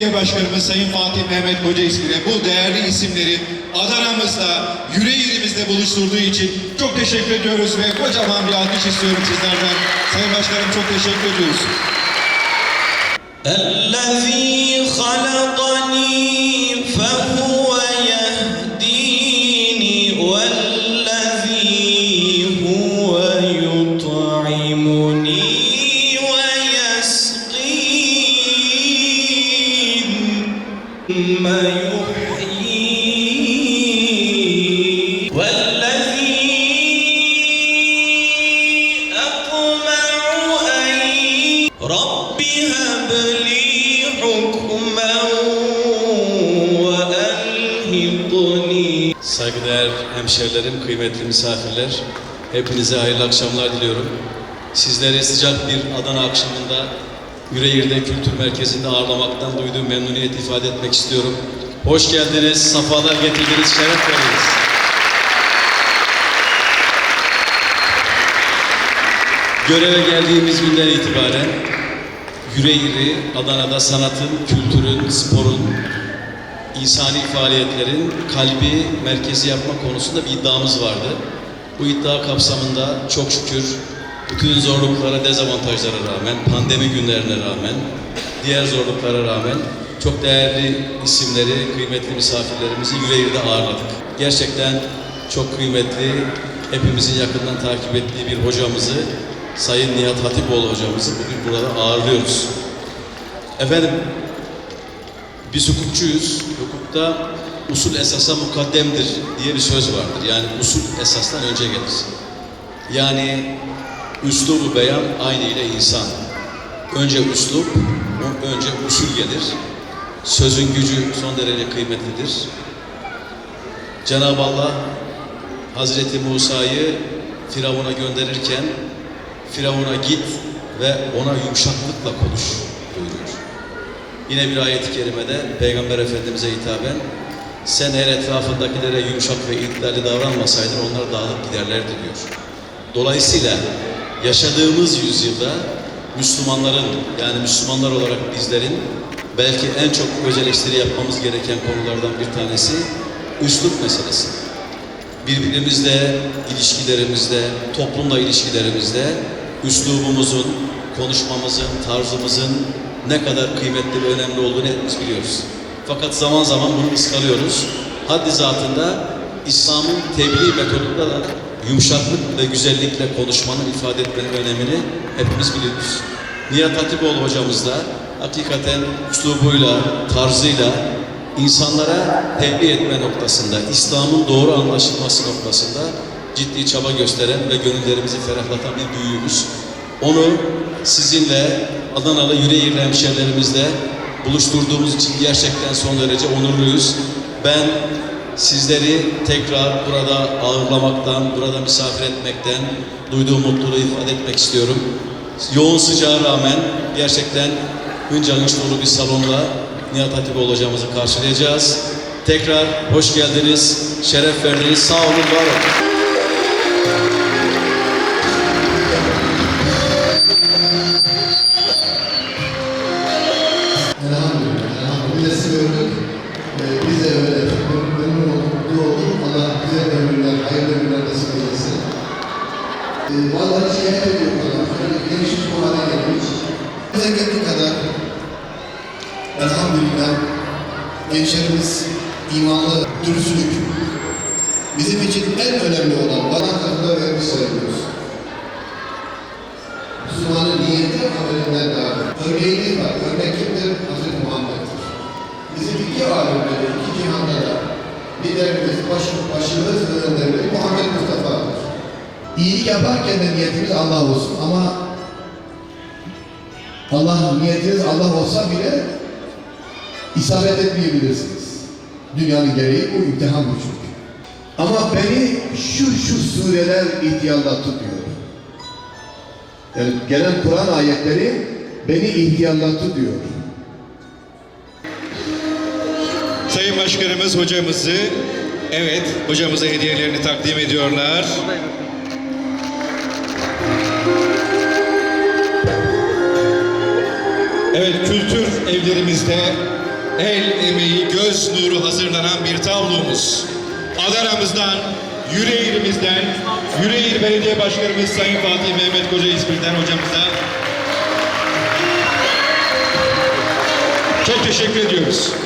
Belediye Başkanımız Sayın Fatih Mehmet Koca ismine bu değerli isimleri Adana'mızda, yüreğimizde buluşturduğu için çok teşekkür ediyoruz ve kocaman bir alkış istiyorum sizlerden. Sayın Başkanım çok teşekkür ediyoruz. الذي خلقني فهو يهديني Saygıdeğer hemşerilerim, kıymetli misafirler, hepinize hayırlı akşamlar diliyorum. Sizleri sıcak bir Adana akşamında Yüreğir'de Kültür Merkezi'nde ağırlamaktan duyduğum memnuniyet ifade etmek istiyorum. Hoş geldiniz, safalar getirdiniz, şeref verdiniz. Göreve geldiğimiz günden itibaren Yüreğir'i Adana'da sanatın, kültürün, sporun, insani faaliyetlerin kalbi merkezi yapma konusunda bir iddiamız vardı. Bu iddia kapsamında çok şükür bütün zorluklara, dezavantajlara rağmen, pandemi günlerine rağmen, diğer zorluklara rağmen çok değerli isimleri, kıymetli misafirlerimizi Yüreğir'de ağırladık. Gerçekten çok kıymetli, hepimizin yakından takip ettiği bir hocamızı, Sayın Nihat Hatipoğlu hocamızı bugün burada ağırlıyoruz. Efendim, biz hukukçuyuz. Hukukta usul esasa mukaddemdir diye bir söz vardır. Yani usul esastan önce gelir. Yani üslubu beyan aynı ile insan. Önce üslup, önce usul gelir. Sözün gücü son derece kıymetlidir. Cenab-ı Allah Hazreti Musa'yı Firavun'a gönderirken Firavun'a git ve ona yumuşaklıkla konuş buyuruyor. Yine bir ayet-i kerimede Peygamber Efendimiz'e hitaben sen eğer etrafındakilere yumuşak ve iddialı davranmasaydın onlar dağılıp giderlerdi diyor. Dolayısıyla yaşadığımız yüzyılda Müslümanların yani Müslümanlar olarak bizlerin belki en çok öz eleştiri yapmamız gereken konulardan bir tanesi üslup meselesi. Birbirimizle ilişkilerimizde, toplumla ilişkilerimizde üslubumuzun, konuşmamızın, tarzımızın ne kadar kıymetli ve önemli olduğunu hepimiz biliyoruz. Fakat zaman zaman bunu ıskalıyoruz. Haddi zatında İslam'ın tebliğ metodunda da yumuşaklık ve güzellikle konuşmanın ifade etmenin önemini hepimiz biliyoruz. Nihat Hatipoğlu hocamız da hakikaten üslubuyla, tarzıyla insanlara tebliğ etme noktasında, İslam'ın doğru anlaşılması noktasında ciddi çaba gösteren ve gönüllerimizi ferahlatan bir büyüğümüz. Onu sizinle Adanalı Yüreğirli hemşerilerimizle buluşturduğumuz için gerçekten son derece onurluyuz. Ben sizleri tekrar burada ağırlamaktan, burada misafir etmekten duyduğum mutluluğu ifade etmek istiyorum. Yoğun sıcağa rağmen gerçekten hınca hınç dolu bir salonla Nihat Hatipoğlu hocamızı karşılayacağız. Tekrar hoş geldiniz, şeref verdiniz, sağ olun, var olun. Vallahi şikayet ediyor kadar. Gelişmiş bu hale gelmiş. Geldiği kadar elhamdülillah gençlerimiz imanlı, dürüstlük bizim için en önemli olan bana katında vermiş sayılıyoruz. Müslümanın niyeti amelinden daha Örneğimiz var. Örnek kimdir? Hazreti Muhammed'dir. Bizim iki alemde, iki cihanda da liderimiz, başı, başımız ve önderimiz. İyilik yaparken de niyetimiz Allah olsun ama Allah niyetiniz Allah olsa bile isabet etmeyebilirsiniz. Dünyanın gereği bu imtihan bu çünkü. Ama beni şu şu sureler ihtiyarda tutuyor. Yani gelen Kur'an ayetleri beni ihtiyarlattı diyor. Sayın Başkanımız hocamızı, evet hocamıza hediyelerini takdim ediyorlar. Evet kültür evlerimizde el emeği, göz nuru hazırlanan bir tablomuz. Adana'mızdan, Yüreğir'imizden, Yüreğir Belediye Başkanımız Sayın Fatih Mehmet Koca İzmir'den hocamıza çok teşekkür ediyoruz.